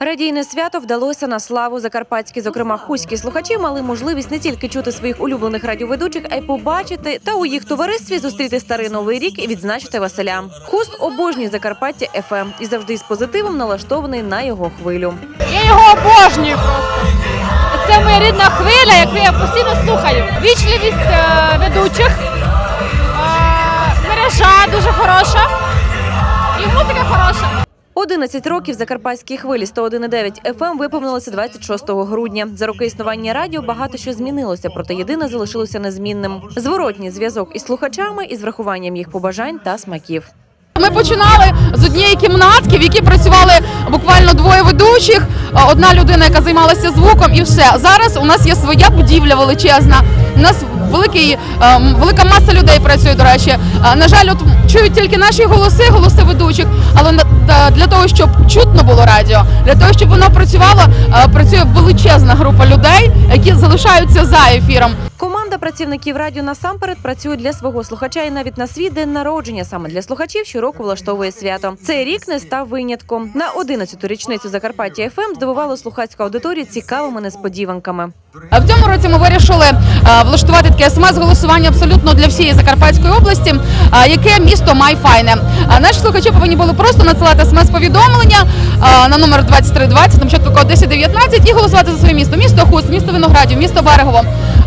Радійне свято вдалося на славу. Закарпатські, зокрема хуські слухачі, мали можливість не тільки чути своїх улюблених радіоведучих, а й побачити та у їх товаристві зустріти старий новий рік і відзначити Василя. Хуст обожнює Закарпаття ФМ і завжди з позитивом налаштований на його хвилю. Я його обожнюю просто. Це моя рідна хвиля, яку я постійно слухаю. Вічливість е, ведучих, е, мережа дуже хороша і музика хороша. 11 років закарпатській хвилі 101,9 FM виповнилося 26 грудня. За роки існування радіо багато що змінилося, проте єдине залишилося незмінним: зворотній зв'язок із слухачами із врахуванням їх побажань та смаків. Ми починали з однієї кімнатки, в якій працювали буквально двоє ведучих, одна людина, яка займалася звуком, і все. Зараз у нас є своя будівля величезна. У нас великий, е, м, велика маса людей працює. До речі, Е, на жаль, от чують тільки наші голоси, голоси ведучих. Але для того, щоб чутно було радіо, для того, щоб воно працювало, е, працює величезна група людей, які залишаються за ефіром. Працівників радіо насамперед працює для свого слухача і навіть на свій день народження саме для слухачів щороку влаштовує свято. Цей рік не став винятком. На 11-ту річницю Закарпаття ФМ здивувало слухацьку аудиторію цікавими несподіванками. В цьому році ми вирішили е, влаштувати таке смс-голосування абсолютно для всієї Закарпатської області. е, Яке місто майфайне? Е, Наші слухачі повинні були просто надсилати смс-повідомлення на номер 2320, там чітко код 1019 і голосувати за своє місто. Місто Хуст, місто Виноградів, місто Берегово.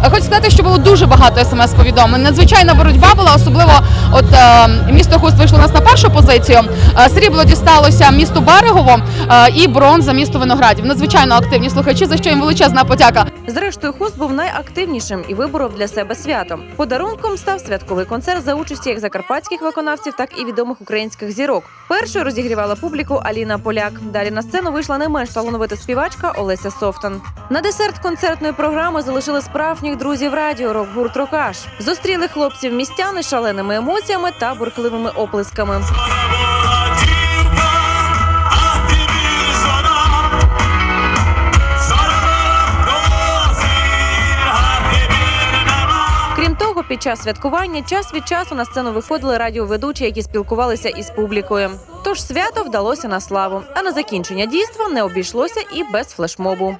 Хочу сказати, що було дуже багато смс-повідомлень. Надзвичайна боротьба була, особливо от е, місто Хуст вийшло у нас на першу позицію. Е, Срібло дісталося місту Берегово е, і бронза місту Виноградів. Надзвичайно активні слухачі, за що їм величезна подяка. Зрештою, хуст був найактивнішим і виборов для себе свято. Подарунком став святковий концерт за участі як закарпатських виконавців, так і відомих українських зірок. Першою розігрівала публіку Аліна Поляк. Далі на сцену вийшла не менш талановита співачка Олеся Софтан. На десерт концертної програми залишили справжніх друзів радіо рок-гурт Рокаш. Зустріли хлопців містяни шаленими емоціями та бурхливими оплесками. Під час святкування час від часу на сцену виходили радіоведучі, які спілкувалися із публікою. Тож свято вдалося на славу. А на закінчення дійства не обійшлося і без флешмобу.